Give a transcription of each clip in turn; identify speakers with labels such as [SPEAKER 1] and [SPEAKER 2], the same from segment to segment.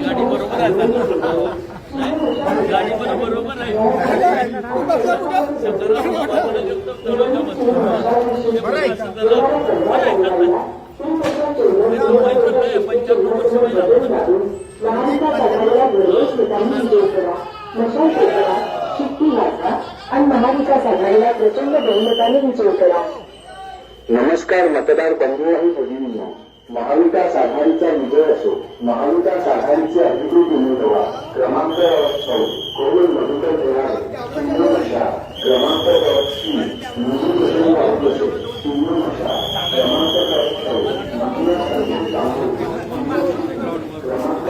[SPEAKER 1] गाडी बरोबर आहे. गाडी पण बरोबर आहे. 95 वर्ष ना.
[SPEAKER 2] आणि महाविकास आघाडीला प्रचंड बहुमताने विजय करा.
[SPEAKER 3] नमस्कार मतदार बंधू आणि भगिनींनो. महाविकास आघाडीचा विजय असो महाविकास आघाडीचे अधिकृत उमेदवार क्रमांक कोविड मधुकर देवाळे सिंधुमशा क्रमांक तीन निवडून वापस सिंधुमशा क्रमांक नऊ महिला संदीप तांबे क्रमांक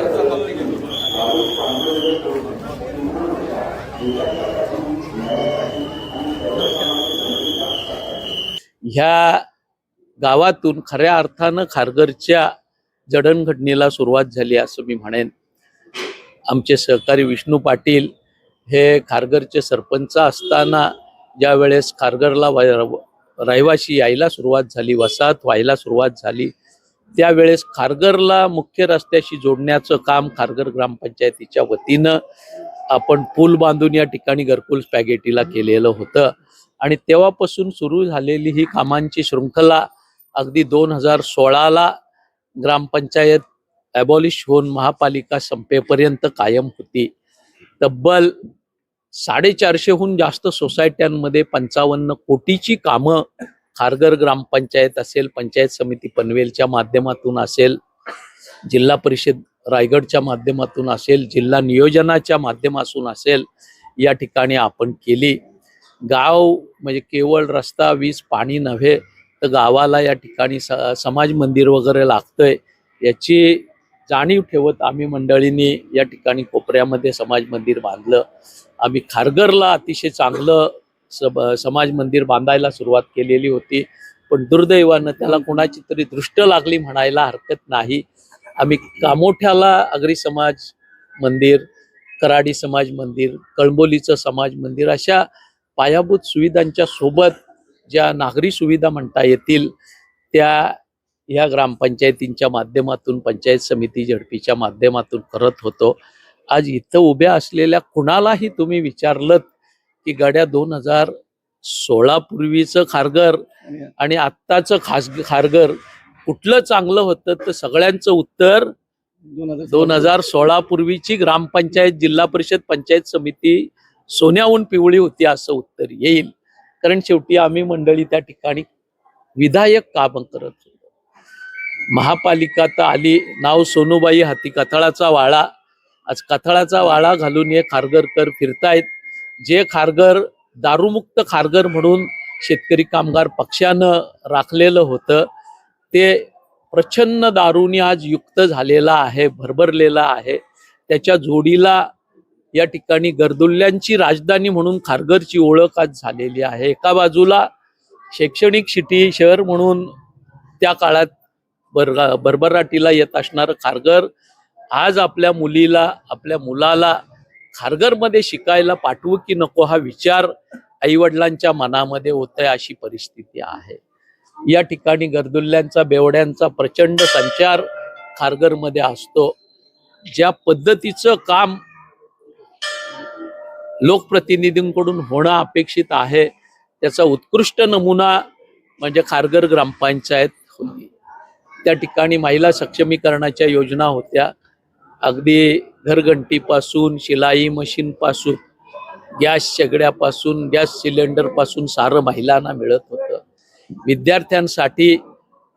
[SPEAKER 1] ह्या गावातून खऱ्या अर्थानं खारघरच्या जडणघडणीला सुरुवात झाली असं मी म्हणेन. आमचे सहकारी विष्णू पाटील हे खारघरचे सरपंच असताना ज्यावेळेस खारघरला रहिवाशी यायला सुरुवात झाली वसाहत व्हायला सुरुवात झाली त्यावेळेस खारघरला मुख्य रस्त्याशी जोडण्याचं काम खारघर ग्रामपंचायतीच्या वतीनं आपण पूल बांधून या ठिकाणी घरकुल स्पॅगेटीला केलेलं होतं. आणि तेव्हापासून सुरू झालेली ही कामांची शृंखला अगदी दोन हजार सोळाला ग्रामपंचायत ॲबॉलिश होऊन महापालिका संपेपर्यंत कायम होती. तब्बल साडेचारशेहून जास्त सोसायट्यांमध्ये पंचावन्न कोटीची कामं खारघर ग्रामपंचायत असेल पंचायत समिती पनवेलच्या माध्यमातून असेल जिल्हा परिषद रायगडच्या माध्यमातून असेल जिल्हा नियोजनाच्या माध्यमातून असेल या ठिकाणी आपण केली. गाव म्हणजे केवळ रस्ता वीज पाणी नव्हे तर गावाला या ठिकाणी स समाज मंदिर वगैरे लागतंय याची जाणीव ठेवत आम्ही मंडळींनी या ठिकाणी कोपऱ्यामध्ये समाज मंदिर बांधलं. आम्ही खारघरला अतिशय चांगलं सब समाज मंदिर बांधायला सुरुवात केलेली होती. पण दुर्दैवानं त्याला कोणाची तरी दृष्ट लागली म्हणायला हरकत नाही. आम्ही कामोठ्याला अग्री समाज मंदिर कराडी समाज मंदिर कळंबोलीचं समाज मंदिर अशा पायाभूत सुविधांच्या सोबत ज्या नागरी सुविधा म्हणता येतील त्या ह्या ग्रामपंचायतींच्या माध्यमातून पंचायत समिती झडपीच्या माध्यमातून करत होतो. आज इथं उभ्या असलेल्या कुणालाही तुम्ही विचारलं की गड्या दोन हजार सोळा पूर्वीचं खारघर आणि आत्ताचं खास खारघर कुठलं चांगलं होतं तर सगळ्यांचं उत्तर दोन हजार सोळा पूर्वीची ग्रामपंचायत जिल्हा परिषद पंचायत समिती सोन्याहून पिवळी होती असं उत्तर येईल. कारण शेवटी आम्ही मंडळी त्या ठिकाणी विधायक काम करत होतो. महापालिका तर आली नाव सोनूबाई हाती कथळाचा वाळा. आज कथळाचा वाळा घालून हे खारघरकर फिरतायत. जे खारघर दारूमुक्त खारघर म्हणून शेतकरी कामगार पक्षानं राखलेलं होतं ते प्रचन्न दारूने आज युक्त झालेला आहे भरभरलेला आहे. त्याच्या जोडीला या ठिकाणी गर्दुल्ल्यांची राजधानी म्हणून खारघरची ओळख आज झालेली आहे. एका बाजूला शैक्षणिक सिटी शहर म्हणून त्या काळात बर भरभराटीला येत असणारं खारघर आज आपल्या मुलीला आपल्या मुलाला खारघरमध्ये शिकायला पाठवू की नको हा विचार आईवडिलांच्या मनामध्ये होतोय अशी परिस्थिती आहे. या ठिकाणी गर्दुल्ल्यांचा बेवड्यांचा प्रचंड संचार खारघरमध्ये असतो. ज्या पद्धतीचं काम लोकप्रतिनिधींकडून होणं अपेक्षित आहे त्याचा उत्कृष्ट नमुना म्हणजे खारघर ग्रामपंचायत होती. त्या ठिकाणी महिला सक्षमीकरणाच्या योजना होत्या. अगदी घरघंटीपासून शिलाई मशीनपासून गॅस शेगड्यापासून गॅस सिलेंडरपासून सारं महिलांना मिळत होतं. विद्यार्थ्यांसाठी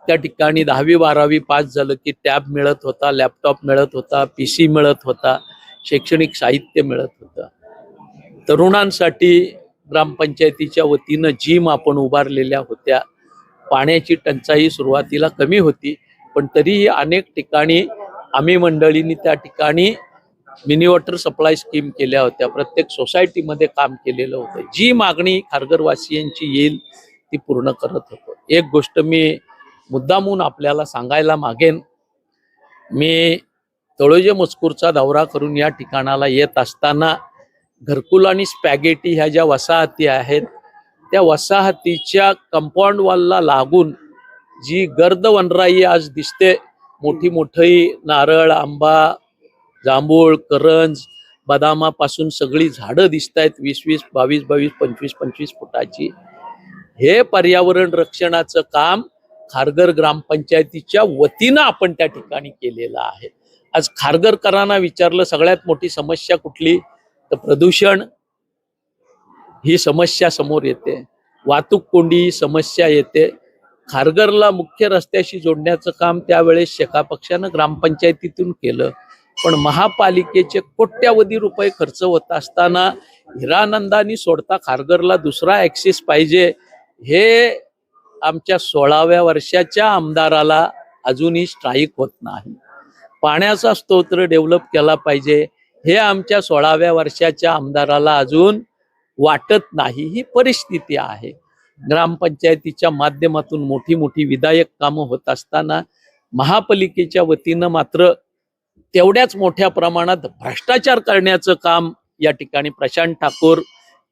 [SPEAKER 1] त्या ठिकाणी दहावी बारावी पास झालं की टॅब मिळत होता लॅपटॉप मिळत होता पी सी मिळत होता शैक्षणिक साहित्य मिळत होतं. तरुणांसाठी ग्रामपंचायतीच्या वतीनं जिम आपण उभारलेल्या होत्या. पाण्याची टंचाई सुरुवातीला कमी होती पण तरीही अनेक ठिकाणी आम्ही मंडळींनी त्या ठिकाणी मिनी वॉटर सप्लाय स्कीम केल्या होत्या. प्रत्येक सोसायटीमध्ये काम केलेलं होतं. जी मागणी खारघरवासियांची येईल ती पूर्ण करत होतो. एक गोष्ट मी मुद्दामून आपल्याला सांगायला मागेन. मी तळोजे मजकूरचा दौरा करून या ठिकाणाला येत असताना घरकुल आणि स्पॅगेटी ह्या ज्या वसाहती आहेत त्या वसाहतीच्या कंपाऊंड वॉलला लागून जी गर्द वनराई आज दिसते मोठी मोठी नारळ आंबा जांभूळ करंज बदामापासून सगळी झाडं दिसत आहेत वीस वीस बावीस बावीस पंचवीस पंचवीस फुटाची. हे पर्यावरण रक्षणाचं काम खारघर ग्रामपंचायतीच्या वतीनं आपण त्या ठिकाणी केलेलं आहे. आज खारघरकरांना विचारलं सगळ्यात मोठी समस्या कुठली? तर प्रदूषण ही समस्या समोर येते. वाहतूक कोंडी ही समस्या येते. खारघरला मुख्य रस्त्याशी जोडण्याचं काम त्यावेळेस शेका पक्षानं ग्रामपंचायतीतून केलं. पण महापालिकेचे कोट्यावधी रुपये खर्च होत असताना हिरानंदानी सोडता खारघरला दुसरा ऍक्सिस पाहिजे. हे आमच्या सोळाव्या वर्षाच्या आमदाराला अजूनही स्ट्राईक होत नाही. पाण्याचा स्तोत्र डेव्हलप केला पाहिजे. हे आमच्या सोळाव्या वर्षाच्या आमदाराला अजून वाटत नाही. ही परिस्थिती आहे. ग्रामपंचायतीच्या माध्यमातून मोठी मोठी विधायक कामं होत असताना महापालिकेच्या वतीनं मात्र तेवढ्याच मोठ्या प्रमाणात भ्रष्टाचार करण्याचं काम या ठिकाणी प्रशांत ठाकूर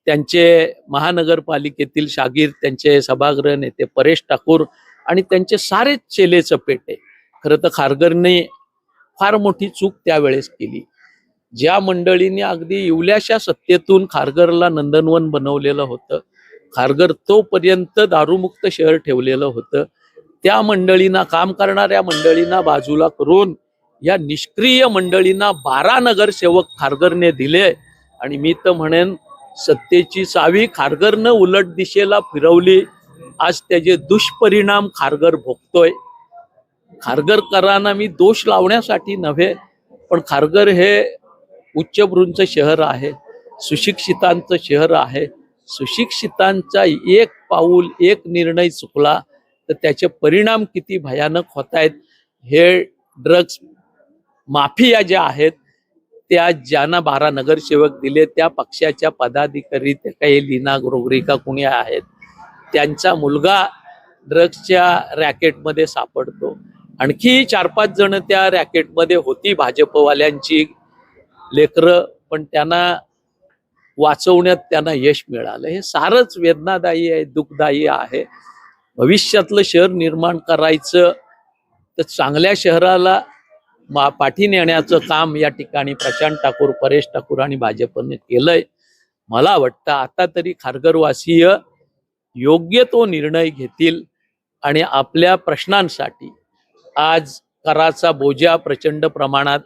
[SPEAKER 1] त्यांचे महानगरपालिकेतील शागीर त्यांचे सभागृह नेते परेश ठाकूर आणि त्यांचे सारेच चेले चपेटे खरं तर खारगरने फार मोठी चूक त्यावेळेस केली. ज्या मंडळीने अगदी इवल्याशा सत्तेतून खारगरला नंदनवन बनवलेलं होतं खारगर तोपर्यंत दारूमुक्त शहर ठेवलेलं होतं. त्या मंडळींना काम करणाऱ्या मंडळींना बाजूला करून या निष्क्रिय मंडळींना बारा नगरसेवक खारगरने दिले. आणि मी तर म्हणेन सत्तेची चावी खारगरनं उलट दिशेला फिरवली. आज त्याचे दुष्परिणाम खारगर भोगतोय. खारगरकरांना मी दोष लावण्यासाठी नव्हे पण खारगर हे उच्चभ्रूंचं शहर आहे सुशिक्षितांचं शहर आहे. सुशिक्षितांचा एक पाऊल एक निर्णय चुकला तर त्याचे परिणाम किती भयानक होत आहेत हे ड्रग्स माफिया ज्या आहेत त्या ज्यांना बारा नगरसेवक दिले त्या पक्षाच्या पदाधिकारी त्या काही लीना ग्रोगरी कुणी आहेत त्यांचा मुलगा ड्रग्सच्या रॅकेटमध्ये सापडतो. आणखी चार पाच जण त्या रॅकेटमध्ये होती भाजपवाल्यांची लेकरं पण त्यांना वाचवण्यात त्यांना यश मिळालं. हे सारच वेदनादायी आहे दुःखदायी आहे. भविष्यातलं शहर निर्माण करायचं तर चांगल्या शहराला मा पाठी नेण्याचं काम या ठिकाणी प्रशांत ठाकूर परेश ठाकूर आणि भाजपने केलंय. मला वाटतं आता तरी खारघरवासीय योग्य तो निर्णय घेतील आणि आपल्या प्रश्नांसाठी आज कराचा बोजा प्रचंड प्रमाणात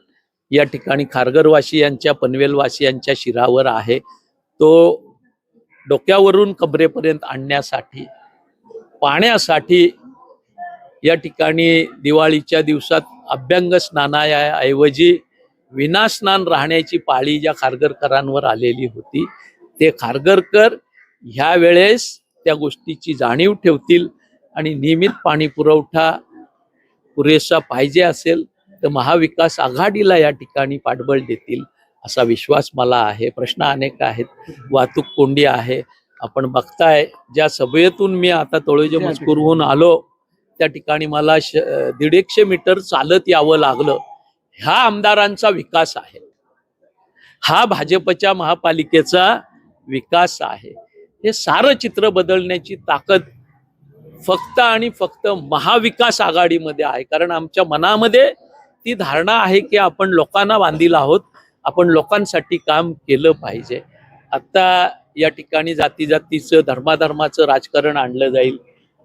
[SPEAKER 1] या ठिकाणी खारघरवासियांच्या पनवेलवासियांच्या शिरावर आहे. तो डोक्यावरून कमरेपर्यंत आणण्यासाठी पाण्यासाठी या ठिकाणी दिवाळीच्या दिवसात अभ्यंग स्नानाऐवजी विनास्नान राहण्याची पाळी ज्या खारघरकरांवर आलेली होती ते खारघरकर ह्या वेळेस त्या गोष्टीची जाणीव ठेवतील आणि नियमित पाणी पुरवठा पुरेसा पाहिजे असेल. तर महाविकास आघाडीला या ठिकाणी पाठबळ देतील असा विश्वास मला आहे. प्रश्न अनेक आहेत. वाहतूक कोंडी आहे. आपण बघताय ज्या सभेतून मी आता तळोजे मजकूरहून आलो त्या ठिकाणी मला श दीडशे मीटर चालत यावं लागलं. ह्या आमदारांचा विकास आहे. हा भाजपच्या महापालिकेचा विकास आहे. हे सारं चित्र बदलण्याची ताकद फक्त आणि फक्त महाविकास आघाडीमध्ये आहे. कारण आमच्या मनामध्ये ती धारणा आहे की आपण लोकांना बांधील आहोत आपण लोकांसाठी काम केलं पाहिजे. आत्ता या ठिकाणी जाती जातीचं धर्माधर्माचं राजकारण आणलं जाईल.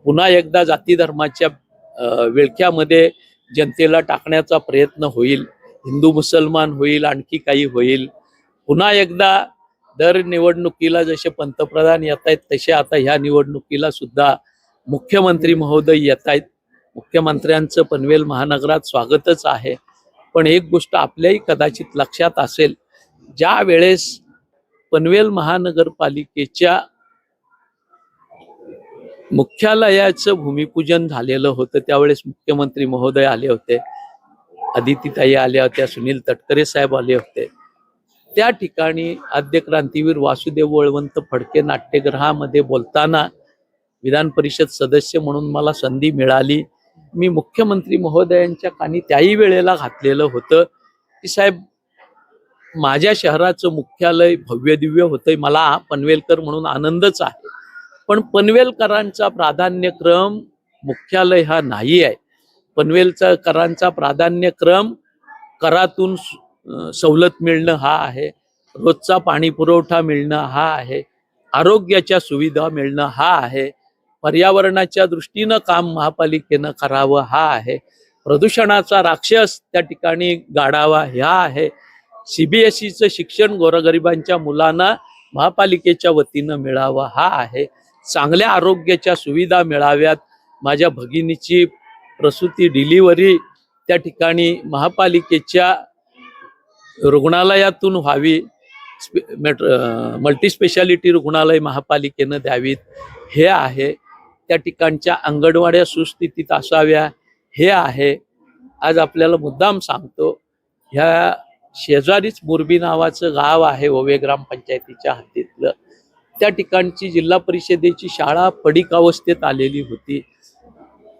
[SPEAKER 1] पुन्हा एकदा जाती धर्माच्या विळख्यामध्ये जनतेला टाकण्याचा प्रयत्न होईल. हिंदू मुसलमान होईल आणखी काही होईल. पुन्हा एकदा दर निवडणुकीला जसे पंतप्रधान येत आहेत तसे आता ह्या निवडणुकीला सुद्धा मुख्यमंत्री महोदय येत आहेत मुख्यमंत्र्यांचं पनवेल महानगरात स्वागतच आहे. पण एक गोष्ट आपल्याही कदाचित लक्षात असेल ज्या वेळेस पनवेल महानगरपालिकेच्या मुख्यालयाचं भूमिपूजन झालेलं होतं त्यावेळेस मुख्यमंत्री महोदय आले होते अदितीताई आल्या होत्या सुनील तटकरे साहेब आले होते. त्या ठिकाणी आद्य क्रांतीवीर वासुदेव वळवंत फडके नाट्यगृहामध्ये बोलताना विधान परिषद सदस्य म्हणून मला संधी मिळाली. मी मुख्यमंत्री महोदयांच्या कानी त्याही वेळेला घातलेलं होतं. की साहेब माझ्या शहराचं मुख्यालय भव्य दिव्य होतंय. मला पनवेलकर म्हणून आनंदच आहे. पण पनवेलकरांचा प्राधान्यक्रम मुख्यालय हा नाही आहे. पनवेलचा करांचा प्राधान्यक्रम करातून सवलत मिळणं हा आहे. रोजचा पाणी पुरवठा मिळणं हा आहे. आरोग्याच्या सुविधा मिळणं हा आहे. पर्यावरणाच्या दृष्टीनं काम महापालिकेनं करावं हा आहे. प्रदूषणाचा राक्षस त्या ठिकाणी गाडावा ह्या आहे. सीबीएसईचं शिक्षण गोरगरिबांच्या मुलांना महापालिकेच्या वतीनं मिळावं हा आहे. चांगल्या आरोग्याच्या सुविधा मिळाव्यात. माझ्या भगिनीची प्रसूती डिलिव्हरी त्या ठिकाणी महापालिकेच्या रुग्णालयातून व्हावी. स्पे मेट मल्टीस्पेशालिटी रुग्णालय महापालिकेनं द्यावीत. हे आहे. त्या ठिकाणच्या अंगणवाड्या सुस्थितीत असाव्या हे आहे. आज आपल्याला मुद्दाम सांगतो ह्या शेजारीच मुरबी नावाचं गाव आहे ओवे ग्रामपंचायतीच्या हद्दीतलं. त्या ठिकाणची जिल्हा परिषदेची शाळा पडीक अवस्थेत आलेली होती.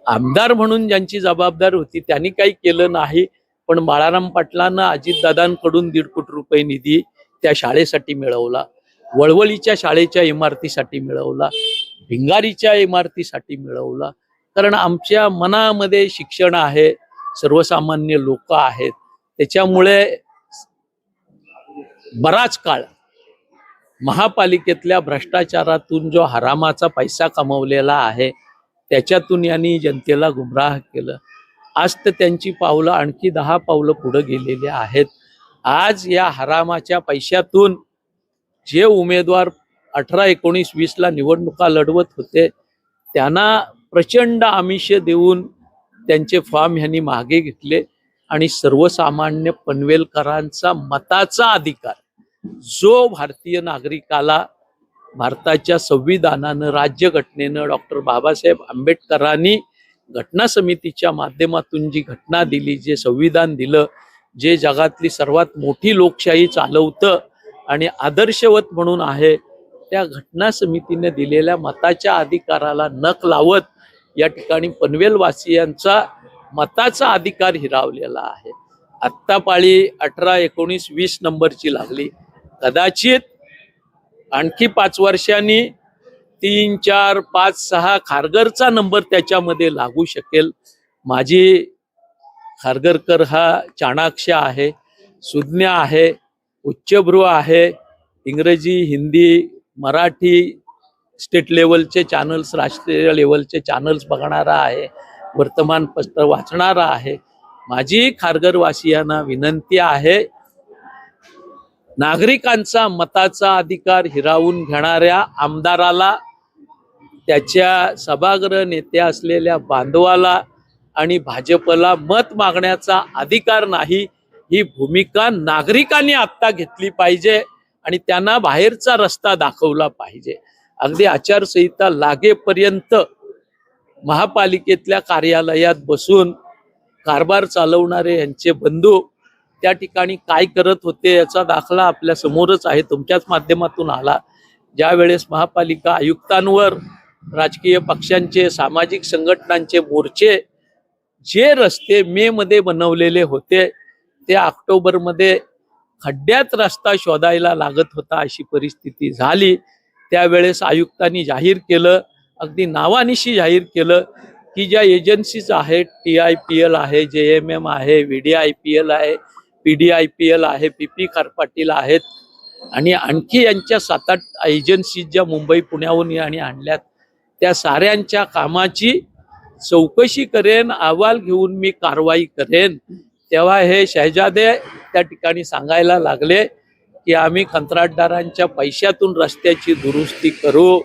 [SPEAKER 1] आमदार म्हणून ज्यांची जबाबदार होती त्यांनी काही केलं नाही. पण बाळाराम पाटलांना अजितदादांकडून दीड कोटी रुपये निधी त्या शाळेसाठी मिळवला. वळवळीच्या शाळेच्या इमारतीसाठी मिळवला. भिंगारीच्या इमारतीसाठी मिळवला. कारण आमच्या मनामध्ये शिक्षण आहे सर्वसामान्य लोक आहेत. त्याच्यामुळे बराच काळ महापालिकेतल्या भ्रष्टाचारातून जो हरामाचा पैसा कमवलेला आहे त्याच्यातून यांनी जनतेला गुमराह केलं. आज तर त्यांची पावलं आणखी दहा पावलं पुढे गेलेली आहेत. आज या हरामाच्या पैशातून जे उमेदवार अठरा एकोणीस वीसला निवडणुका लढवत होते. त्यांना प्रचंड आमिष देऊन त्यांचे फॉर्म ह्यांनी मागे घेतले आणि सर्वसामान्य पनवेलकरांचा मताचा अधिकार जो भारतीय नागरिकाला भारताच्या संविधानानं राज्यघटनेनं डॉक्टर बाबासाहेब आंबेडकरांनी घटना समितीच्या माध्यमातून जी घटना दिली जे संविधान दिलं जे जगातली सर्वात मोठी लोकशाही चालवतं आणि आदर्शवत म्हणून आहे त्या घटना समितीने दिलेल्या मताच्या अधिकाराला नख लावत या ठिकाणी पनवेलवासियांचा मताचा अधिकार हिरावलेला आहे. आत्ता पाळी अठरा एकोणीस वीस नंबरची लागली. कदाचित आणखी पाच वर्षांनी तीन चार पाच सहा खारगरचा नंबर त्याच्यामध्ये लागू शकेल. माझी खारगरकर हा चाणाक्ष आहे सुज्ञ आहे उच्चभ्रू आहे इंग्रजी हिंदी मराठी स्टेट लेवलचे चॅनल्स राष्ट्रीय लेवलचे चॅनल्स बघणारा आहे वर्तमानपत्र वाचणारा आहे. माझी खारघरवासियांना विनंती आहे नागरिकांचा मताचा अधिकार हिरावून घेणाऱ्या आमदाराला त्याच्या सभागृह नेत्या असलेल्या बांधवाला आणि भाजपला मत मागण्याचा अधिकार नाही ही भूमिका नागरिकांनी आत्ता घेतली पाहिजे. आणि त्यांना बाहेरचा रस्ता दाखवला पाहिजे. अगदी आचारसंहिता लागेपर्यंत महापालिकेतल्या कार्यालयात बसून कारभार चालवणारे यांचे बंधू त्या ठिकाणी काय करत होते याचा दाखला आपल्या समोरच आहे. तुमच्याच माध्यमातून आला. ज्या वेळेस महापालिका आयुक्तांवर राजकीय पक्षांचे सामाजिक संघटनांचे मोर्चे जे रस्ते मे मध्ये बनवलेले होते ते ऑक्टोबरमध्ये खड्ड्यात रस्ता शोधायला लागत होता अशी परिस्थिती झाली. त्यावेळेस आयुक्तांनी जाहीर केलं अगदी नावानिशी जाहीर केलं की ज्या एजन्सीज आहेत टी आय पी एल आहे जे एम एम आहे V D I P L आहे P D I P L आहे पी पी खारपाटील आहेत आणि आणखी यांच्या सात आठ एजन्सीज ज्या मुंबई पुण्याहून आणि आणल्यात त्या साऱ्यांच्या कामाची चौकशी करेन अहवाल घेऊन मी कारवाई करेन. तेव्हा हे शहजादे त्या ठिकाणी सांगायला लागले की आम्ही कंत्राटदारांच्या पैशातून रस्त्याची दुरुस्ती करू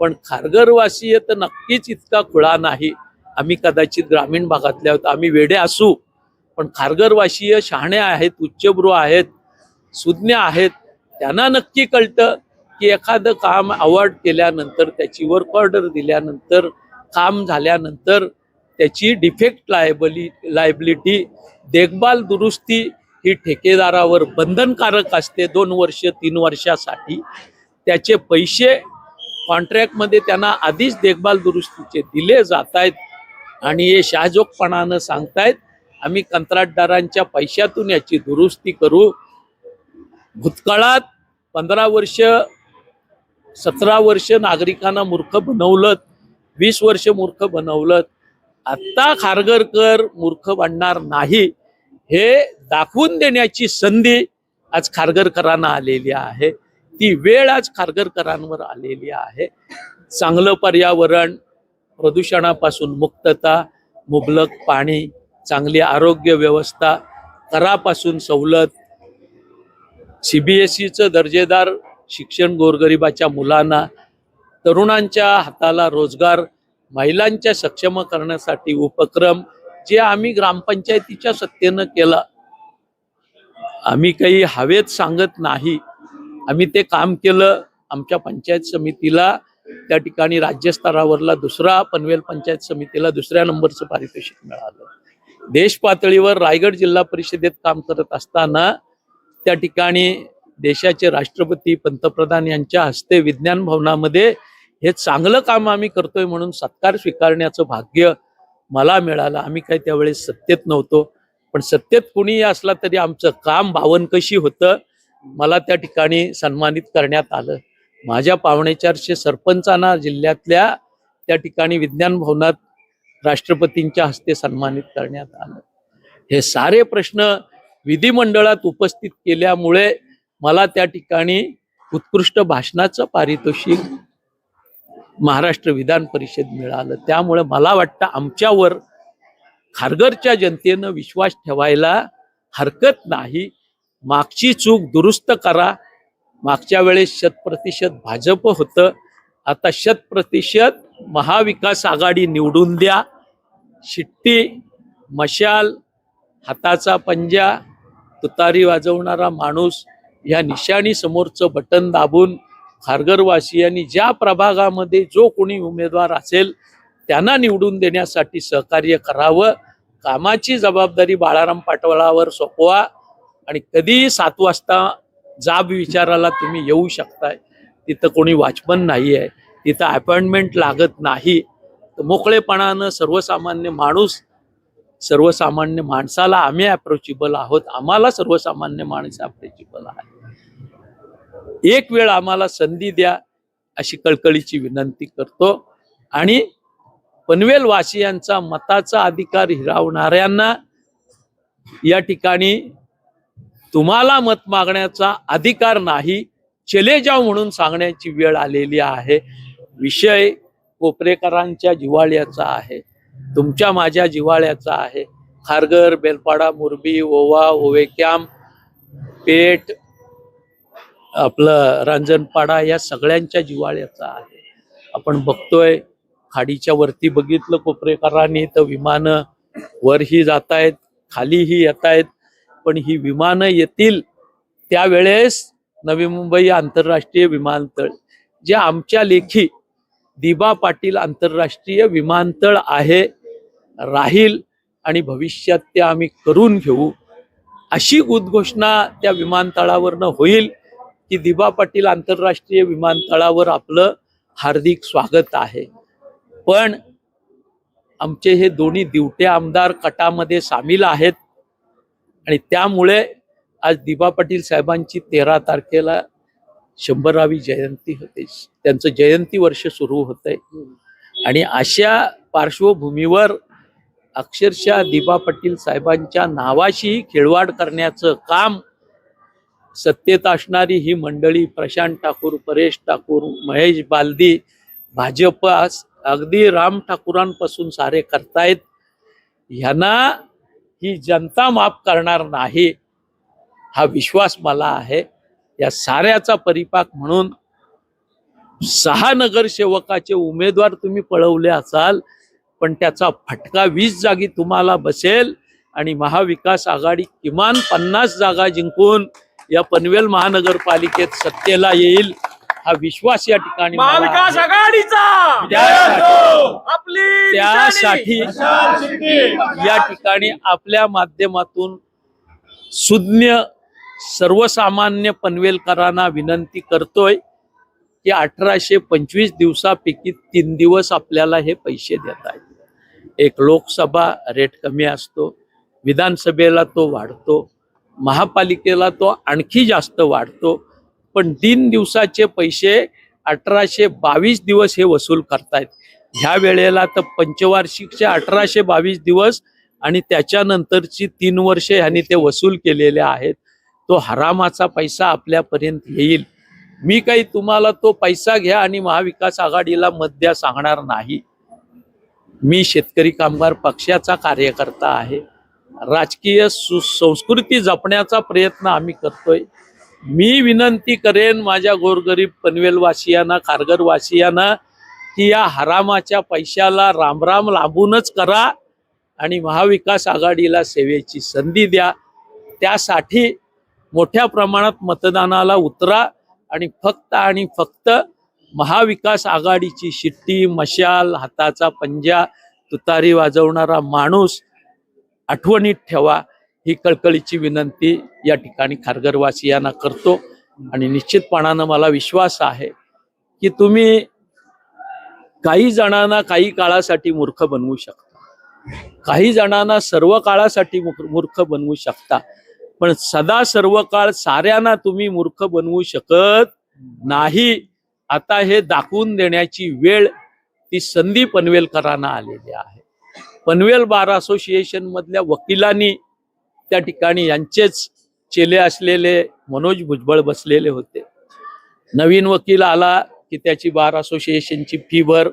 [SPEAKER 1] पण खारघरवासीय तर नक्कीच इतका खुळा नाही. आम्ही कदाचित ग्रामीण भागातल्या आहोत आम्ही वेडे असू पण खारघरवासीय शहाणे आहेत उच्चभ्रू आहेत सुज्ञ आहेत. त्यांना नक्की कळतं की एखादं काम अवॉर्ड केल्यानंतर त्याची वर्क ऑर्डर दिल्यानंतर काम झाल्यानंतर त्याची डिफेक्ट लायबली लायबिलिटी देखभाल दुरुस्ती ही ठेकेदारावर बंधनकारक असते दोन वर्ष तीन वर्षासाठी. त्याचे पैसे कॉन्ट्रॅक्टमध्ये त्यांना आधीच देखभाल दुरुस्तीचे दिले जात आहेत आणि हे शाहजोगपणानं सांगतायत आम्ही कंत्राटदारांच्या पैशातून याची दुरुस्ती करू. भूतकाळात पंधरा वर्ष सतरा वर्ष नागरिकांना मूर्ख बनवलं वीस वर्ष मूर्ख बनवलं आत्ता खारगरकर मूर्ख बनणार नाही. हे दाखवून देण्याची संधी आज खारघरकरांना आलेली आहे. ती वेळ आज खारघरकरांवर आलेली आहे. चांगलं पर्यावरण प्रदूषणापासून मुक्तता मुबलक पाणी चांगली आरोग्य व्यवस्था करापासून सवलत. सी बी एस सीचं दर्जेदार शिक्षण गोरगरिबाच्या मुलांना तरुणांच्या हाताला रोजगार महिलांच्या सक्षम करण्यासाठी उपक्रम जे आम्ही ग्रामपंचायतीच्या सत्तेनं केला आम्ही काही हवेत सांगत नाही. आम्ही ते काम केलं. आमच्या पंचायत समितीला त्या ठिकाणी राज्यस्तरावरला दुसरा पनवेल पंचायत समितीला दुसऱ्या नंबरचं पारितोषिक मिळालं. देश पातळीवर रायगड जिल्हा परिषदेत काम करत असताना त्या ठिकाणी देशाचे राष्ट्रपती पंतप्रधान यांच्या हस्ते विज्ञान भवनामध्ये हे चांगलं काम आम्ही करतोय म्हणून सत्कार स्वीकारण्याचं भाग्य मला मिळालं. आम्ही काही त्यावेळेस सत्तेत नव्हतो. पण सत्तेत कोणीही असला तरी आमचं काम भावन कशी होतं. मला त्या ठिकाणी सन्मानित करण्यात आलं. माझ्या पावणेचारशे सरपंचांना जिल्ह्यातल्या त्या ठिकाणी विज्ञान भवनात राष्ट्रपतींच्या हस्ते सन्मानित करण्यात आलं. हे सारे प्रश्न विधिमंडळात उपस्थित केल्यामुळे मला त्या ठिकाणी उत्कृष्ट भाषणाचं पारितोषिक महाराष्ट्र विधान परिषद मिळालं. त्यामुळे मला वाटतं आमच्यावर खारघरच्या जनतेनं विश्वास ठेवायला हरकत नाही. मागची चूक दुरुस्त करा. मागच्या वेळेस शतप्रतिशत भाजप होतं. आता शतप्रतिशत महाविकास आघाडी निवडून द्या. शिट्टी मशाल हाताचा पंजा तुतारी वाजवणारा माणूस या निशाणी समोरचं बटन दाबून खारघरवासियांनी ज्या प्रभागामध्ये जो कोणी उमेदवार असेल त्यांना निवडून देण्यासाठी सहकार्य करावं कामाची जबाबदारी बाळाराम पाटोळावर सोपवा आणि कधीही सात वाजता जाब विचाराला तुम्ही येऊ शकताय. तिथं कोणी वॉचमन नाही आहे तिथं अपॉइंटमेंट लागत नाही. तर मोकळेपणानं सर्वसामान्य माणूस सर्वसामान्य माणसाला आम्ही अप्रोचेबल आहोत. आम्हाला सर्वसामान्य माणूस अप्रोचेबल आहे. एक वेळ आम्हाला संधी द्या अशी कळकळीची विनंती करतो. आणि पनवेल वासियांचा मताचा अधिकार हिरावणाऱ्यांना या ठिकाणी तुम्हाला मत मागण्याचा अधिकार नाही चले जाव म्हणून सांगण्याची वेळ आलेली आहे. विषय कोपरेकरांच्या जिव्हाळ्याचा आहे तुमच्या माझ्या जिव्हाळ्याचा आहे. खारघर बेलपाडा मुरबी ओवा ओवेक्याम पेठ आपलं रांजणपाडा या सगळ्यांच्या जिवाळ्याचा आहे. आपण बघतोय खाडीच्या वरती बघितलं कोपरेकरांनी तर विमानं वरही जात आहेत खालीही येत आहेत पण ही विमानं येतील त्यावेळेस नवी मुंबई आंतरराष्ट्रीय विमानतळ जे आमच्या लेखी दिबा पाटील आंतरराष्ट्रीय विमानतळ आहे राहील आणि भविष्यात ते आम्ही करून घेऊ. अशी उद्घोषणा त्या विमानतळावरनं होईल की दिबा पाटील आंतरराष्ट्रीय विमानतळावर आपलं हार्दिक स्वागत आहे. पण आमचे हे दोन्ही दिवटे आमदार कटामध्ये सामील आहेत. आणि त्यामुळे आज दिबा पाटील साहेबांची तेरा तारखेला शंभरावी जयंती होते. त्यांचं जयंती वर्ष सुरू होतंय. आणि अशा पार्श्वभूमीवर अक्षरशः दिबा पाटील साहेबांच्या नावाशी खेळवाड करण्याचं काम सत्तेत असणारी ही मंडळी प्रशांत ठाकूर परेश ठाकूर महेश बालदी भाजप अगदी राम ठाकूरांपासून सारे करतायत. ह्यांना ही जनता माफ करणार नाही हा विश्वास मला आहे. या साऱ्याचा परिपाक म्हणून सहा नगरसेवकाचे उमेदवार तुम्ही पळवले असाल पण त्याचा फटका वीस जागी तुम्हाला बसेल आणि महाविकास आघाडी किमान पन्नास जागा जिंकून या पनवेल महानगरपालिकेत सत्तेला येईल. हा विश्वास या ठिकाणी
[SPEAKER 4] महाविकास. आघाडीचा
[SPEAKER 1] त्यासाठी-
[SPEAKER 4] आपली
[SPEAKER 1] त्यासाठी
[SPEAKER 4] निशाणी.
[SPEAKER 1] या ठिकाणी आपल्या माध्यमातून सुज्ञ सर्वसामान्य पनवेलकरांना विनंती करतोय की अठराशे पंचवीस दिवसापैकी तीन दिवस आपल्याला हे पैसे देत आहेत एक लोकसभा रेट कमी असतो विधानसभेला तो वाढतो महापालिकेला तो आणखी जास्त वाढतो पण तीन दिवसाचे पैसे अठराशे बावीस दिवस हे वसूल करतायत. ह्या वेळेला तर पंचवार्षिकचे अठराशे बावीस दिवस आणि त्याच्यानंतरची तीन वर्षे ह्यांनी ते वसूल केलेले आहेत. तो हरामाचा पैसा आपल्यापर्यंत येईल. मी काही तुम्हाला तो पैसा घ्या आणि महाविकास आघाडीला मत द्या सांगणार नाही. मी शेतकरी कामगार पक्षाचा कार्यकर्ता आहे. राजकीय सुसंस्कृती जपण्याचा प्रयत्न आम्ही करतोय. मी विनंती करेन माझ्या गोरगरीब पनवेलवासियांना खारघरवासियांना की या हरामाच्या पैशाला रामराम लांबूनच करा आणि महाविकास आघाडीला सेवेची संधी द्या. त्यासाठी मोठ्या प्रमाणात मतदानाला उतरा आणि फक्त आणि फक्त महाविकास आघाडीची शिट्टी मशाल हाताचा पंजा तुतारी वाजवणारा माणूस आठवणीत ठेवा. ही कळकळीची विनंती या ठिकाणी खारघरवासियांना करतो. आणि निश्चितपणानं मला विश्वास आहे की तुम्ही काही जणांना काही काळासाठी मूर्ख बनवू शकता. काही जणांना सर्व काळासाठी मूर्ख मूर्ख बनवू शकता. पण सदा सर्व काळ साऱ्यांना तुम्ही मूर्ख बनवू शकत नाही. आता हे दाखवून देण्याची वेळ ती संधी पनवेलकरांना आलेली आहे. पनवेल बार असोसिएशन मधल्या वकिलांनी त्या ठिकाणी यांचेच चेले असलेले मनोज भुजबळ बसलेले होते. नवीन वकील आला की त्याची बार असोसिएशनची फी भर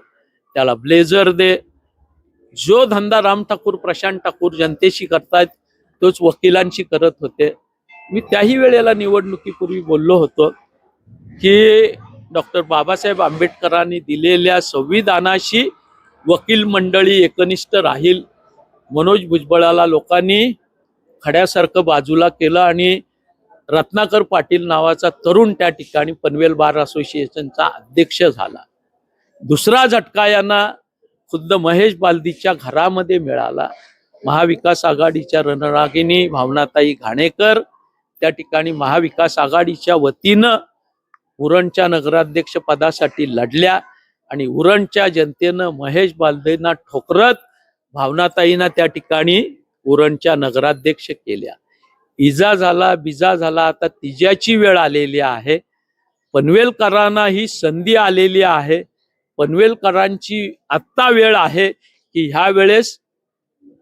[SPEAKER 1] त्याला ब्लेझर दे. जो धंदा राम ठाकूर प्रशांत ठाकूर जनतेशी करतायत तोच वकिलांशी करत होते. मी त्याही वेळेला निवडणुकीपूर्वी बोललो होतो की डॉक्टर बाबासाहेब आंबेडकरांनी दिलेल्या संविधानाशी वकील मंडळी एकनिष्ठ राहील. मनोज भुजबळाला लोकांनी खड्यासारखं बाजूला केलं आणि रत्नाकर पाटील नावाचा तरुण त्या ठिकाणी पनवेल बार असोसिएशनचा अध्यक्ष झाला. दुसरा झटका यांना खुद्द महेश बालदीच्या घरामध्ये मिळाला. महाविकास आघाडीच्या रणरागिनी भावनाताई घाणेकर त्या ठिकाणी महाविकास आघाडीच्या वतीनं उरणच्या नगराध्यक्ष पदासाठी लढल्या आणि उरणच्या जनतेनं महेश बालदेंना ठोकरत भावनाताईंना त्या ठिकाणी उरणच्या नगराध्यक्ष केल्या. इजा झाला बिजा झाला आता तिजाची वेळ आलेली आहे. पनवेलकरांना ही संधी आलेली आहे. पनवेलकरांची आत्ता वेळ आहे की ह्या वेळेस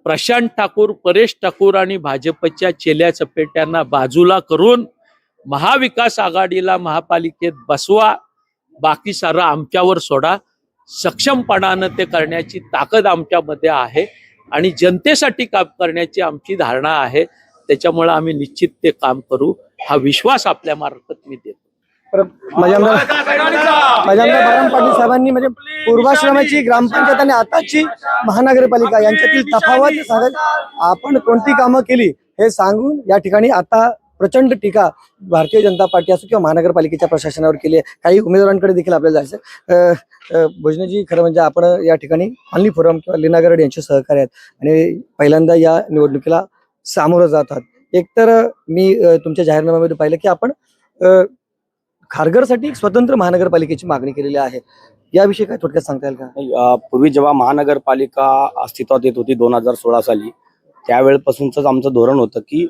[SPEAKER 1] प्रशांत ठाकूर परेश ठाकूर आणि भाजपच्या चेल्या चपेट्यांना बाजूला करून महाविकास आघाडीला महापालिकेत बसवा बाकी सारं आमच्यावर सोडा. सक्षमपणानं ते करण्याची ताकद आमच्यामध्ये आहे. आणि जनतेसाठी काम करण्याची आमची धारणा आहे. त्याच्यामुळे आम्ही निश्चित ते काम करू. हा विश्वास आपल्या मार्फत मी देतो.
[SPEAKER 5] माझ्या आमदार पाटील साहेबांनी म्हणजे पूर्वाश्रमाची ग्रामपंचायत आणि आताची महानगरपालिका यांच्यातील तफावत सांगत आपण कोणती कामं केली हे सांगून या ठिकाणी आता प्रचंड टीका भारतीय जनता पार्टी असो किंवा महानगरपालिकेच्या प्रशासनावर केली आहे. काही उमेदवारांकडे देखील आपल्याला जायचं भोजनजी खरं म्हणजे आपण या ठिकाणी ऑनली फोरम किंवा लीना गरड यांचे सहकार्य आहेत. आणि पहिल्यांदा या निवडणुकीला सामोरं जातात एकतर मी तुमच्या जाहीरनाम्यामध्ये पाहिलं की आपण खारघरसाठी एक स्वतंत्र महानगरपालिकेची मागणी केलेली आहे. याविषयी काय थोडक्यात सांगता येईल का?
[SPEAKER 6] पूर्वी जेव्हा महानगरपालिका अस्तित्वात येत होती दोन हजार सोळा साली त्यावेळेपासूनच आमचं धोरण होतं की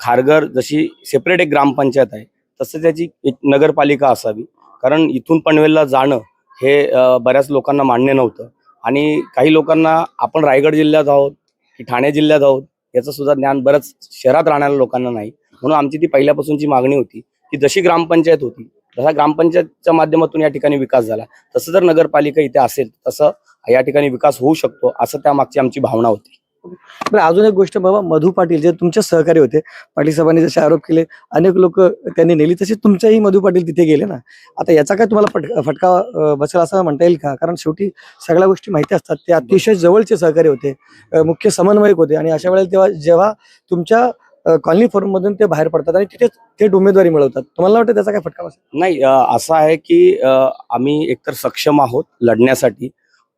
[SPEAKER 6] खारघर जशी सेपरेट एक ग्रामपंचायत आहे तसं त्याची एक नगरपालिका असावी. कारण इथून पनवेलला जाणं हे बऱ्याच लोकांना मान्य नव्हतं. आणि काही लोकांना आपण रायगड जिल्ह्यात आहोत की ठाणे जिल्ह्यात आहोत याचं सुद्धा ज्ञान बरंच शहरात राहणाऱ्या लोकांना नाही. म्हणून आमची ती पहिल्यापासूनची मागणी होती की जशी ग्रामपंचायत होती तसा ग्रामपंचायतच्या माध्यमातून या ठिकाणी विकास झाला. तसं जर नगरपालिका इथे असेल तसं या ठिकाणी विकास होऊ शकतो असं त्या मागची आमची भावना होती.
[SPEAKER 5] बरं अजून एक गोष्ट बाबा मधु पाटील जे तुमचे सहकारी होते पाटील साहेबांनी जसे आरोप केले अनेक लोक त्यांनी नेली तसे तुमच्याही मधु पाटील तिथे गेले ना? आता याचा काय तुम्हाला फट फटका बसेल असं म्हणता येईल का? कारण शेवटी सगळ्या गोष्टी माहिती असतात ते अतिशय जवळचे सहकारी होते मुख्य समन्वयक होते आणि अशा वेळेला तेव्हा जेव्हा तुमच्या कॉलनी फॉर्म मधून ते बाहेर पडतात आणि तिथे थेट उमेदवारी मिळवतात. तुम्हाला वाटतं त्याचा काय फटका बसेल?
[SPEAKER 6] नाही असं आहे की आम्ही एकतर सक्षम आहोत लढण्यासाठी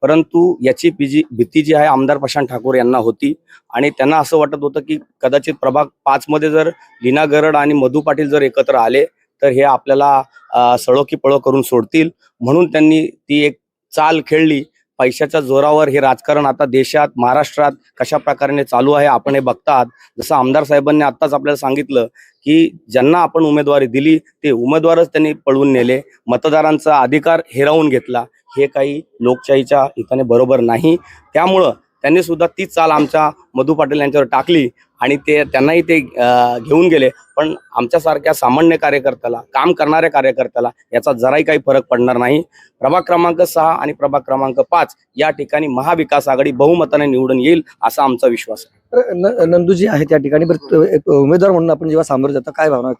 [SPEAKER 6] परंतु याची पिजी भीती जी आहे आमदार प्रशांत ठाकूर यांना होती. आणि त्यांना असं वाटत होतं की कदाचित प्रभाग पाच मध्ये जर लीना गरड आणि मधु पाटील जर एकत्र आले तर हे आपल्याला सळोकी पळो करून सोडतील. म्हणून त्यांनी ती एक चाल खेळली. पैशाच्या जोरावर हे राजकारण आता देशात महाराष्ट्रात कशा प्रकारे चालू आहे आपण हे बघतात. जसं आमदार साहेबांनी आत्ताच आपल्याला सांगितलं की ज्यांना आपण उमेदवारी दिली ते उमेदवारच त्यांनी पळवून नेले. मतदारांचा अधिकार हिरावून घेतला. हे काही लोकशाहीच्या हिताने बरोबर नाही. त्यामुळं त्यांनी सुद्धा ती चाल आमच्या मधु पाटील यांच्यावर टाकली आणि ते त्यांनाही ते घेऊन गेले. पण आमच्यासारख्या सामान्य कार्यकर्त्याला काम करणाऱ्या कार्यकर्त्याला याचा जराही काही फरक पडणार नाही. प्रभाग क्रमांक सहा आणि प्रभाग क्रमांक पाच या ठिकाणी महाविकास आघाडी बहुमताने निवडून येईल असा आमचा विश्वास आहे.
[SPEAKER 5] नंदूजी आहे त्या ठिकाणी. बरं, एक उमेदवार म्हणून आपण जेव्हा सामोरं जातो काय भावना?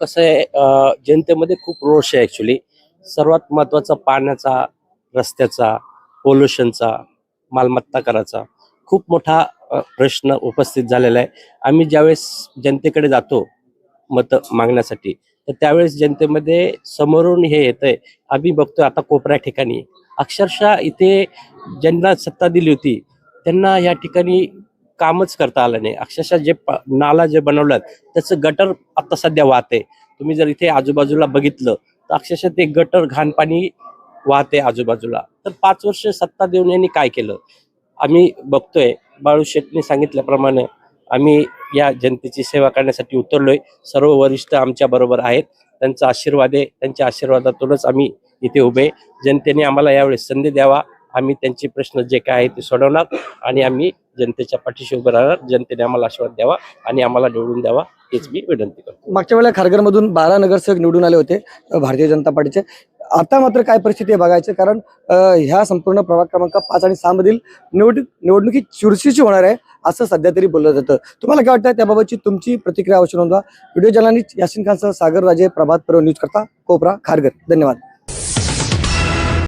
[SPEAKER 7] कसं आहे जनतेमध्ये खूप रोष आहे ॲक्च्युली सर्वात महत्त्वाचा पाण्याचा रस्त्याचा पोल्युशनचा मालमत्ता कराचा खूप मोठा प्रश्न उपस्थित झालेला आहे. आम्ही ज्यावेळेस जनतेकडे जातो मतं मागण्यासाठी तर त्यावेळेस जनतेमध्ये समोरून हे येतंय. आम्ही बघतोय आता कोपऱ्या ठिकाणी. अक्षरशः इथे ज्यांना सत्ता दिली होती त्यांना या ठिकाणी कामच करता आलं नाही. अक्षरशः जे नाला जे बनवलं त्याचं गटर आता सध्या वाहते तुम्ही जर इथे आजूबाजूला बघितलं तर अक्षरशः ते गटर घाण पाणी वाहते आजूबाजूला. तर पाच वर्ष सत्ता देऊन यांनी काय केलं? आम्ही बघतोय बाळू शेटने सांगितल्याप्रमाणे आम्ही या जनतेची सेवा करण्यासाठी उतरलोय. सर्व वरिष्ठ आमच्या बरोबर आहेत. त्यांचा आशीर्वाद आहे. त्यांच्या आशीर्वादातूनच आम्ही इथे उभे जनतेने आम्हाला यावेळेस संधी द्यावा. आम्ही त्यांचे प्रश्न जे काय आहे ते सोडवणार आणि आम्ही जनतेच्या पाठीशी उभं राहणार जनतेने आम्हाला आशीर्वाद द्यावा आणि आम्हाला निवडून द्यावा हेच मी विनंती करतो.
[SPEAKER 5] मागच्या वेळेला खारघरमधून बारा नगरसेवक निवडून आले होते भारतीय जनता पार्टीचे. आता मात्र काय परिस्थिती आहे बघायचं कारण ह्या संपूर्ण प्रभाग क्रमांक पाच आणि सहा मधील निवड निवडणुकी चुरशीची होणार आहे असं सध्या तरी बोललं जातं. तुम्हाला काय वाटतं त्याबाबतची तुमची प्रतिक्रिया अवश्य नोंदवा. व्हिडिओ जर्नलिस्ट यासिन खानसह सागर राजे प्रभात पर्व न्यूज करता कोपरा खारघर. धन्यवाद.